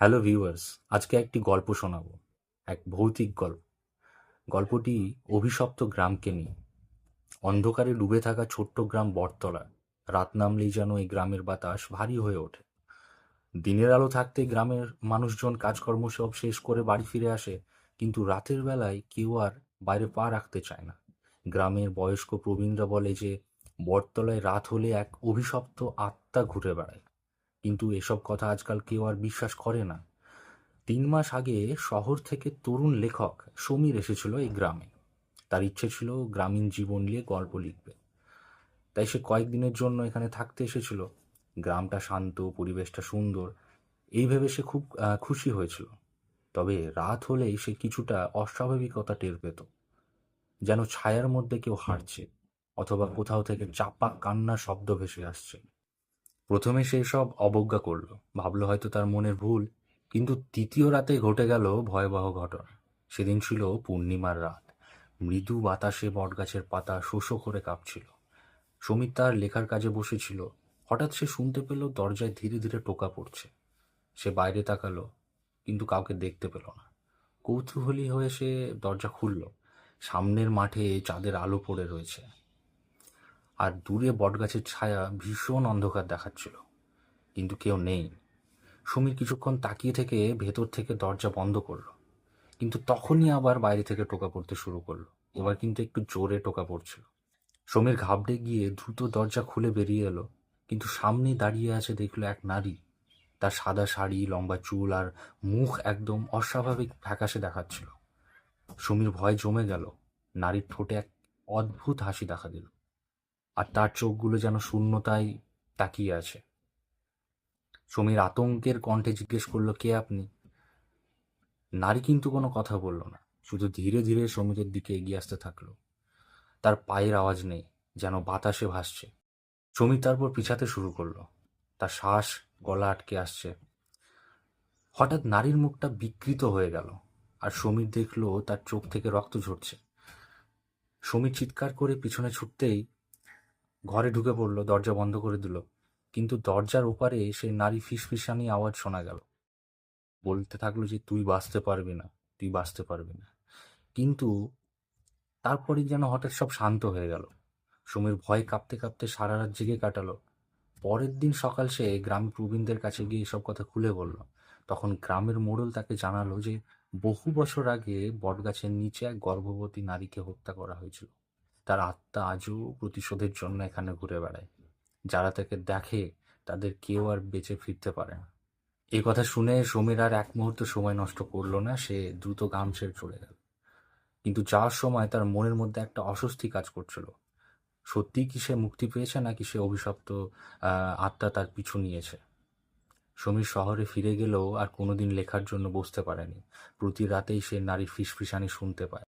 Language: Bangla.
হ্যালো ভিউয়ার্স, আজকে একটি গল্প শোনাবো, এক ভৌতিক গল্প। গল্পটি অভিশপ্ত গ্রামকে নিয়ে। অন্ধকারে ডুবে থাকা ছোট্ট গ্রাম বটতলা। রাত নামলেই যেন এই গ্রামের বাতাস ভারী হয়ে ওঠে। দিনের আলো থাকতে গ্রামের মানুষজন কাজকর্ম সব শেষ করে বাড়ি ফিরে আসে, কিন্তু রাতের বেলায় কেউ আর বাইরে পা রাখতে চায় না। গ্রামের বয়স্ক প্রবীণরা বলে যে, বটতলায় রাত হলে এক অভিশপ্ত আত্মা ঘুরে বেড়ায়। কিন্তু এসব কথা আজকাল কেউ আর বিশ্বাস করে না। তিন মাস আগে শহর থেকে তরুণ লেখক সমীর এসেছিল এই গ্রামে। তার ইচ্ছে ছিল গ্রামীণ জীবন নিয়ে গল্প লিখবে। তাই সে কয়েকদিনের জন্য এখানে থাকতে এসেছিল। গ্রামটা শান্ত, পরিবেশটা সুন্দর, এই ভেবে সে খুব খুশি হয়েছিল। তবে রাত হলেই সে কিছুটা অস্বাভাবিকতা টের পেত। যেন ছায়ার মধ্যে কেউ হাঁটছে, অথবা কোথাও থেকে চাপা কান্নার শব্দ ভেসে আসছে। প্রথমে সে সব অবজ্ঞা করল। ভাবলো হয়তো তার মনের ভুল, কিন্তু তৃতীয় রাতে ঘটে গেল ভয়াবহ ঘটনা। সেদিন ছিল পূর্ণিমার রাত। মৃদু বাতাসে বটগাছের পাতা শোষো করে কাঁপছিল। সমীর তার লেখার কাজে বসেছিল। হঠাৎ সে শুনতে পেল দরজায় ধীরে ধীরে টোকা পড়ছে। সে বাইরে তাকালো, কিন্তু কাউকে দেখতে পেল না। কৌতূহলী হয়ে সে দরজা খুলল। সামনের মাঠে চাঁদের আলো পড়ে রয়েছে। আর দূরে বটগাছের ছায়া ভীষণ অন্ধকার দেখাচ্ছিল। কিন্তু কেউ নেই। সমীর কিছুক্ষণ তাকিয়ে থেকে ভেতর থেকে দরজা বন্ধ করল। কিন্তু তখনই আবার বাইরে থেকে টোকা পড়তে শুরু করল। এবার কিন্তু একটু জোরে টোকা পড়ছিল। সমীর ঘাবড়ে গিয়ে দ্রুত দরজা খুলে বেরিয়ে এলো। কিন্তু সামনেই দাঁড়িয়ে আছে দেখল এক নারী। তার সাদা শাড়ি, লম্বা চুল আর মুখ একদম অস্বাভাবিক ফ্যাকাশে দেখাচ্ছিল। সমীর ভয় জমে গেল। নারীর ঠোঁটে এক অদ্ভুত হাসি দেখা দিল। আর তার চোখগুলো যেন শূন্যতায় তাকিয়ে আছে। সমীর আতঙ্কের কণ্ঠে জিজ্ঞেস করল, কে আপনি? নারী কিন্তু কোনো কথা বলল না, শুধু ধীরে ধীরে সমীরের দিকে এগিয়ে আসতে থাকল। তার পায়ের আওয়াজ নেই, যেন বাতাসে ভাসছে। সমীর তারপর পিছাতে শুরু করল। তার শ্বাস গলা আটকে আসছে। হঠাৎ নারীর মুখটা বিকৃত হয়ে গেল আর সমীর দেখল তার চোখ থেকে রক্ত ঝরছে। সমীর চিৎকার করে পিছনে ছুটতেই ঘরে ঢুকে পড়ল, দরজা বন্ধ করে দিল। কিন্তু দরজার ওপারে সেই নারী ফিসফিসানি আওয়াজ শোনা গেল। বলতে থাকল যে, তুই বাঁচতে পারবি না, তুই বাঁচতে পারবি না। কিন্তু তারপরেই যেন হঠাৎ সব শান্ত হয়ে গেল। সমীর ভয় কাঁপতে কাঁপতে সারা রাত জেগে কাটালো। পরের দিন সকাল সে গ্রামের প্রবীণদের কাছে গিয়ে এসব কথা খুলে বলল। তখন গ্রামের মোড়ল তাকে জানালো যে, বহু বছর আগে বটগাছের নিচে এক গর্ভবতী নারীকে হত্যা করা হয়েছিল। তার আত্মা আজও প্রতিশোধের জন্য এখানে ঘুরে বেড়ায়। যারা তাকে দেখে, তাদের কেউ আর বেঁচে ফিরতে পারে না। এই কথা শুনে সমীর আর এক মুহূর্ত সময় নষ্ট করল না, সে দ্রুত গ্রাম ছেড়ে চলে গেল। কিন্তু যাওয়ার সময় তার মনের মধ্যে একটা অস্বস্তি কাজ করছিল। সত্যিই কি সে মুক্তি পেয়েছে, নাকি সে অভিশপ্ত আত্মা তার পিছু নিয়েছে? সমীর শহরে ফিরে গেলেও আর কোনোদিন লেখার জন্য বসতে পারেনি। প্রতি রাতেই সে নারীর ফিসফিসানি শুনতে পায়।